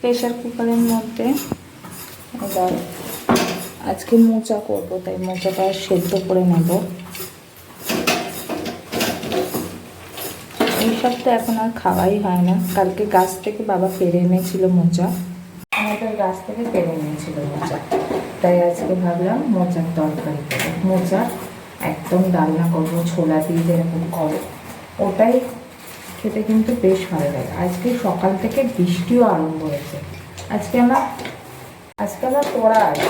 Pressure কুকারের মধ্যে এবার আজকে মোচা করব, তাই মোচাটা সেদ্ধ করে নেব। এইসব তো এখন আর খাওয়াই হয় না। কালকে গাছ থেকে বাবা পেরে এনেছিল মোচা। আমাদের গাছ থেকে পেরে এনেছিল মোচা। তাই আজকে ভাবলাম মোচার তরকারি করব। মোচা একদম ডালনা করব, ছোলা দিয়ে যেরকম করে। ওটাই খেতে কিন্তু বেশ ভালো লাগে। আজকে সকাল থেকে বৃষ্টিও আরম্ভ হয়েছে। আজকে আমার আজকে আমার পড়া আছে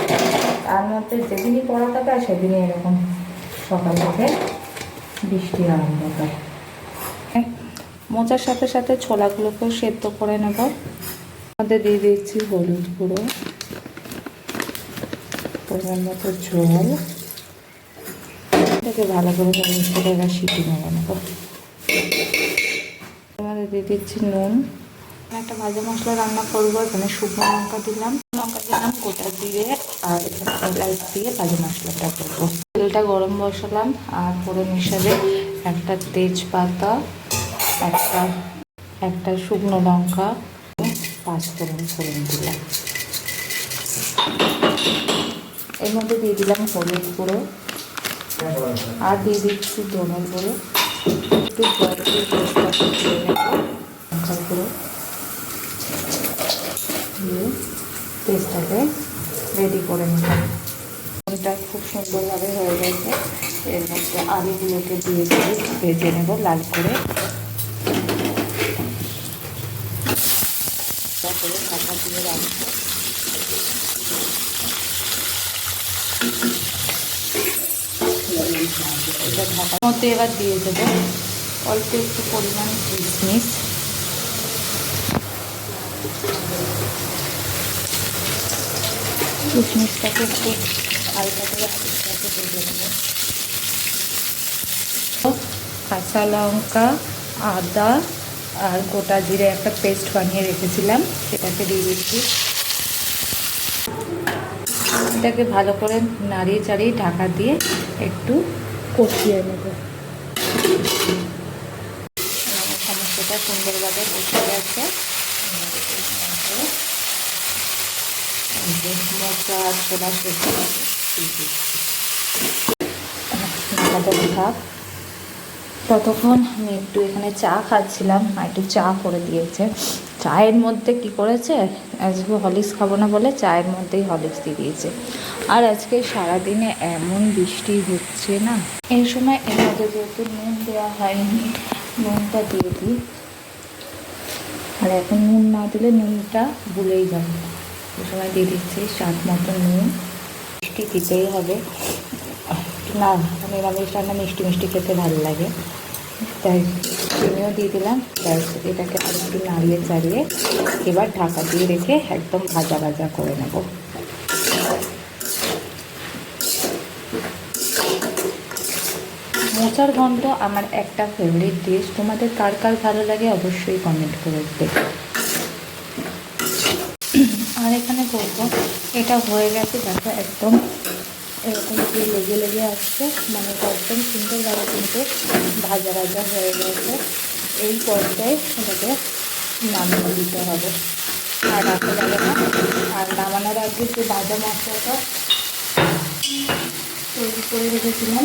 তার মধ্যে যেদিনই পড়া থাকে সেদিনই এরকম সকাল থেকে বৃষ্টি আরম্ভ হয়। মোচার সাথে সাথে ছোলাগুলোকেও সেদ্ধ করে নেব। মধ্যে দিয়ে দিচ্ছি হলুদ গুঁড়ো, পরিমাণ মতো জল এটাকে ভালো করে মিশিয়ে এবার সিটি নেব। মধ্যে দিয়ে দিচ্ছি নুন। একটা ভাজা মশলা রান্না করব, এখানে শুকনো লঙ্কা দিলাম। লঙ্কা দিলাম গোটা দিয়ে আর এলাচ দিয়ে ভাজা মশলাটা করব। তেলটা গরম বসালাম আর পুরো মিশালে একটা তেজপাতা, একটা একটা শুকনো লঙ্কা, পাঁচ ফোড়ন ফোড়ন দিলাম। এর মধ্যে দিয়ে দিলাম হলুদ গুঁড়ো। আর দিয়ে দিচ্ছি ধনের গুঁড়ো। একটু জল দিয়ে নেব পেস্টটাকে রেডি করে নিলাম এটা খুব সুন্দরভাবে হয়ে গেছে এর মধ্যে আলুগুলোকে দিয়ে দিয়ে ভেজে নেব লাল করে তারপরে ঢাকা দিয়ে রাখব এটা ঢাকার মধ্যে এবার দিয়ে দেবো। অল্প একটু পরিমাণ কিশমিশ কিশমিশটাকে একটু হালকা করে আলুটাকে ভেজে নেব কাঁচা লঙ্কা, আদা আর গোটা জিরে একটা পেস্ট বানিয়ে রেখেছিলাম, সেটাকে দিয়ে দিচ্ছি। এটাকে ভালো করে নাড়িয়ে চাড়িয়ে ঢাকা দিয়ে একটু কষিয়ে নেব সমস্তটা সুন্দরভাবে কষিয়ে গেছে। মোচা ছোলা সেদ্ধ থাক ততক্ষণ আমি একটু এখানে চা খাচ্ছিলাম আর একটু চা করে দিয়েছে। চায়ের মধ্যে কি করেছে? আজকে হলিক্স খাব না বলে চায়ের মধ্যেই হলিক্স দিয়ে দিয়েছে। আর আজকে সারাদিনে এমন বৃষ্টি হচ্ছে না। এই সময় এর মধ্যে যেহেতু নুন দেওয়া হয়নি, নুনটা দিয়ে দিই। আর এখন নুন না দিলে নুনটা ভুলেই যাবে। এই সময় দিয়ে দিচ্ছি স্বাদ মতো নুন। মিষ্টি দিতেই হবে। না, নিরামিষ রান্না মিষ্টি মিষ্টি খেতে ভালো লাগে। তাই চিনিও দিয়ে দিলাম। এটাকে আর একটু নাড়িয়ে চাড়িয়ে এবার ঢাকা দিয়ে রেখে একদম ভাজা ভাজা করে নেব। মোচার ঘন্ট আমার একটা ফেভারিট ডিশ তোমাদের কার কার ভালো লাগে অবশ্যই কমেন্ট করে দেবে আর এখানে করব এটা হয়ে গেছে দেখো একদম এরকম দিয়ে লেগে লেগে আসছে। মানে একদম সুন্দরভাবে কিন্তু ভাজা ভাজা হয়ে গেছে। এই পর্যায়ে এটাকে নামিয়ে দিতে হবে। আর রাখা যাবে না। আর নামানোর আগে যে ভাজা মশলাটা তৈরি করে রেখেছিলাম,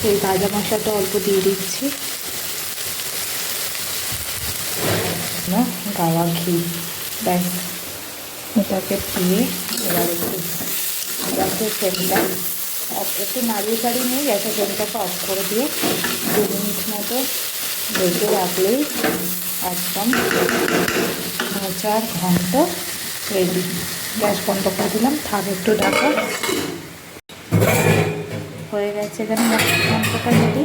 সেই ভাজা মশলাটা অল্প দিয়ে দিচ্ছি। গাওয়া ঘি। ব্যাস, এটাকে দিয়ে এবার একটু গ্যাসের ফ্লেমটা অফ একটু নাড়িয়ে চাড়িয়ে নিয়ে গ্যাসের ফ্লেমটাকে অফ করে দিয়ে দু মিনিট মতো ঢেকে রাখলেই একদম চার ঘন্ট রেডি গ্যাস বন্ধ করে দিলাম, থাক একটু ঢাকা। হয়ে গেছে, এখানে ঘন্টাটা রেডি